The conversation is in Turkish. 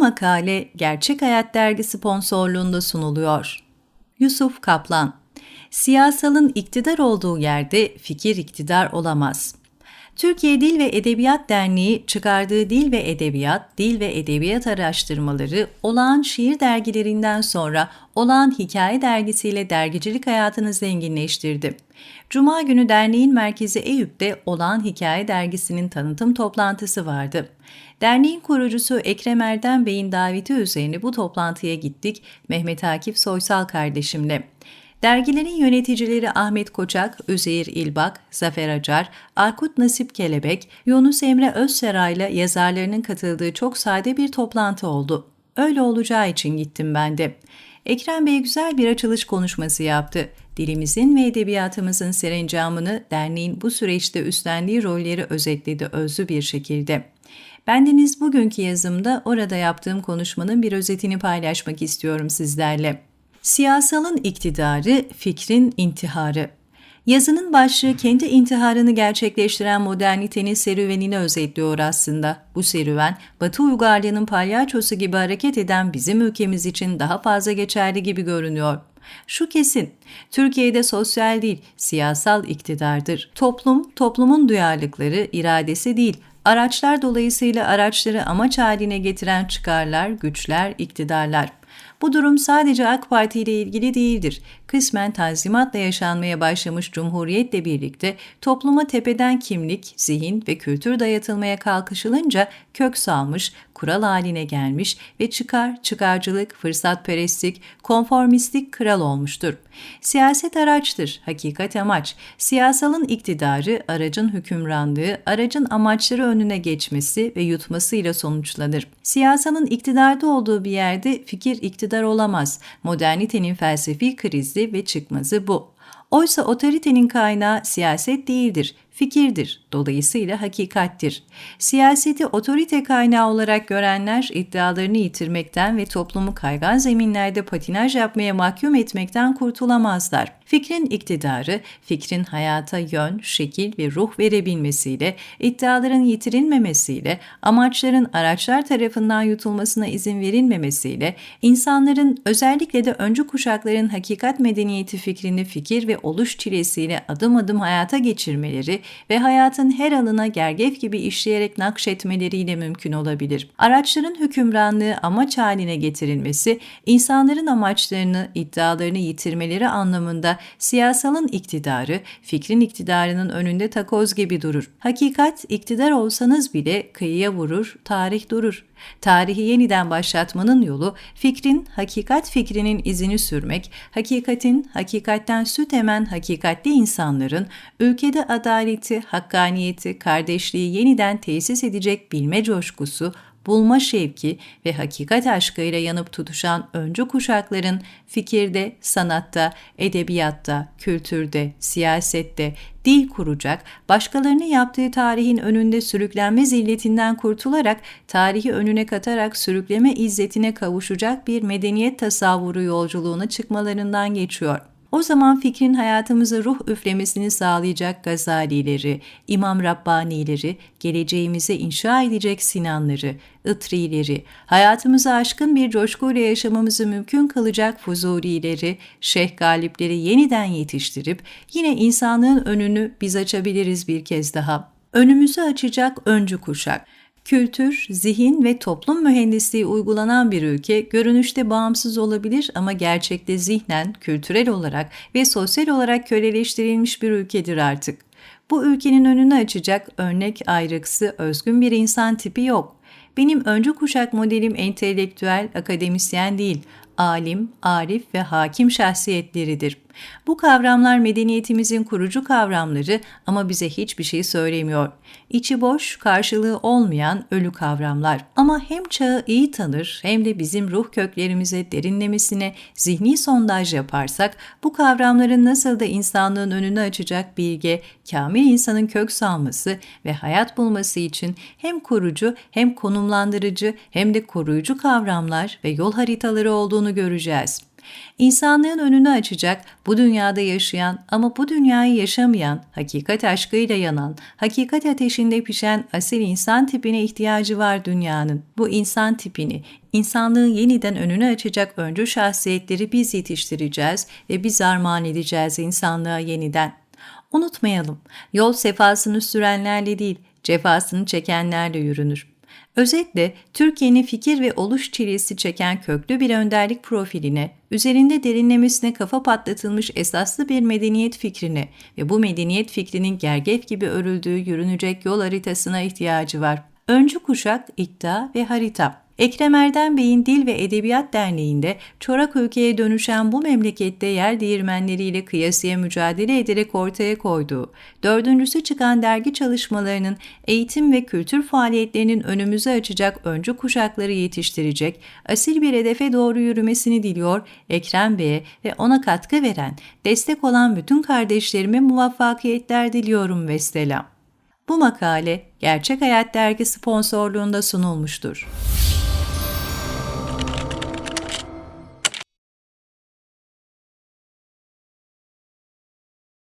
makale Gerçek Hayat Dergi sponsorluğunda sunuluyor. Yusuf Kaplan Siyasalın iktidar olduğu yerde fikir iktidar olamaz. Türkiye Dil ve Edebiyat Derneği çıkardığı Dil ve Edebiyat, Dil ve Edebiyat Araştırmaları olağan şiir dergilerinden sonra olağan hikaye dergisiyle dergicilik hayatını zenginleştirdi. Cuma günü derneğin merkezi Eyüp'te olağan hikaye dergisinin tanıtım toplantısı vardı. Derneğin kurucusu Ekrem Erdem Bey'in daveti üzerine bu toplantıya gittik Mehmet Akif Soysal kardeşimle. Dergilerin yöneticileri Ahmet Koçak, Üzeyir İlbak, Zafer Acar, Arkut Nasip Kelebek, Yunus Emre Özseray ile yazarlarının katıldığı çok sade bir toplantı oldu. Öyle olacağı için gittim ben de. Ekrem Bey güzel bir açılış konuşması yaptı. Dilimizin ve edebiyatımızın serencamını derneğin bu süreçte üstlendiği rolleri özetledi özlü bir şekilde. Bendeniz bugünkü yazımda orada yaptığım konuşmanın bir özetini paylaşmak istiyorum sizlerle. Siyasalın iktidarı, fikrin intiharı. Yazının başlığı kendi intiharını gerçekleştiren modernitenin serüvenini özetliyor aslında. Bu serüven, Batı uygarlığının palyaçosu gibi hareket eden bizim ülkemiz için daha fazla geçerli gibi görünüyor. Şu kesin, Türkiye'de sosyal değil, siyasal iktidardır. Toplum, toplumun duyarlılıkları, iradesi değil, araçlar dolayısıyla araçları amaç haline getiren çıkarlar, güçler, iktidarlar. Bu durum sadece AK Parti ile ilgili değildir. Kısmen tanzimatla yaşanmaya başlamış Cumhuriyet'le birlikte topluma tepeden kimlik, zihin ve kültür dayatılmaya kalkışılınca kök salmış, kural haline gelmiş ve çıkar, çıkarcılık, fırsatperestlik, konformistlik kral olmuştur. Siyaset araçtır, hakikat amaç. Siyasalın iktidarı, aracın hükümranlığı, aracın amaçları önüne geçmesi ve yutmasıyla sonuçlanır. Siyasanın iktidarda olduğu bir yerde fikir iktidar olamaz. Modernitenin felsefi krizi ve çıkmazı bu. Oysa otoritenin kaynağı siyaset değildir, fikirdir, dolayısıyla hakikattir. Siyaseti otorite kaynağı olarak görenler iddialarını yitirmekten ve toplumu kaygan zeminlerde patinaj yapmaya mahkum etmekten kurtulamazlar. Fikrin iktidarı, fikrin hayata yön, şekil ve ruh verebilmesiyle, iddiaların yitirilmemesiyle, amaçların araçlar tarafından yutulmasına izin verilmemesiyle, insanların özellikle de öncü kuşakların hakikat medeniyeti fikrini fikir ve oluş çilesiyle adım adım hayata geçirmeleri ve hayatın her alına gergef gibi işleyerek nakşetmeleriyle mümkün olabilir. Araçların hükümranlığı amaç haline getirilmesi, insanların amaçlarını, iddialarını yitirmeleri anlamında siyasalın iktidarı, fikrin iktidarının önünde takoz gibi durur. Hakikat, iktidar olsanız bile kıyıya vurur, tarih durur. Tarihi yeniden başlatmanın yolu fikrin, hakikat fikrinin izini sürmek, hakikatin, hakikatten süt emen hakikatli insanların ülkede adaleti, hakkaniyeti, kardeşliği yeniden tesis edecek bilme coşkusu, bulma şevki ve hakikat aşkıyla yanıp tutuşan öncü kuşakların fikirde, sanatta, edebiyatta, kültürde, siyasette, dil kuracak, başkalarının yaptığı tarihin önünde sürüklenme zilletinden kurtularak, tarihi önüne katarak sürükleme izzetine kavuşacak bir medeniyet tasavvuru yolculuğuna çıkmalarından geçiyor. O zaman fikrin hayatımıza ruh üflemesini sağlayacak Gazalileri, İmam Rabbanileri, geleceğimize inşa edecek Sinanları, Itrileri, hayatımıza aşkın bir coşkuyla yaşamamızı mümkün kılacak Fuzulileri, Şeyh Galipleri yeniden yetiştirip yine insanlığın önünü biz açabiliriz bir kez daha. Önümüzü açacak öncü kuşak kültür, zihin ve toplum mühendisliği uygulanan bir ülke görünüşte bağımsız olabilir ama gerçekte zihnen, kültürel olarak ve sosyal olarak köleleştirilmiş bir ülkedir artık. Bu ülkenin önünü açacak örnek ayrıksı, özgün bir insan tipi yok. Benim öncü kuşak modelim entelektüel, akademisyen değil, alim, arif ve hakim şahsiyetleridir. Bu kavramlar medeniyetimizin kurucu kavramları ama bize hiçbir şey söylemiyor. İçi boş, karşılığı olmayan ölü kavramlar. Ama hem çağı iyi tanır hem de bizim ruh köklerimize derinlemesine zihni sondaj yaparsak bu kavramların nasıl da insanlığın önünü açacak bilge, kamil insanın kök salması ve hayat bulması için hem kurucu hem konumlandırıcı hem de koruyucu kavramlar ve yol haritaları olduğunu göreceğiz. İnsanlığın önünü açacak, bu dünyada yaşayan ama bu dünyayı yaşamayan, hakikat aşkıyla yanan, hakikat ateşinde pişen asil insan tipine ihtiyacı var dünyanın. Bu insan tipini, insanlığın yeniden önünü açacak öncü şahsiyetleri biz yetiştireceğiz ve biz armağan edeceğiz insanlığa yeniden. Unutmayalım, yol sefasını sürenlerle değil, cefasını çekenlerle yürünür. Özetle Türkiye'nin fikir ve oluş çilesi çeken köklü bir önderlik profiline, üzerinde derinlemesine kafa patlatılmış esaslı bir medeniyet fikrine ve bu medeniyet fikrinin gergef gibi örüldüğü yürünecek yol haritasına ihtiyacı var. Öncü kuşak, iddia ve harita. Ekrem Erdem Bey'in Dil ve Edebiyat Derneği'nde çorak ülkeye dönüşen bu memlekette yer değirmenleriyle kıyasıya mücadele ederek ortaya koyduğu, dördüncüsü çıkan dergi çalışmalarının eğitim ve kültür faaliyetlerinin önümüzü açacak öncü kuşakları yetiştirecek, asil bir hedefe doğru yürümesini diliyor Ekrem Bey'e ve ona katkı veren, destek olan bütün kardeşlerime muvaffakiyetler diliyorum ve selam. Bu makale Gerçek Hayat Dergi sponsorluğunda sunulmuştur.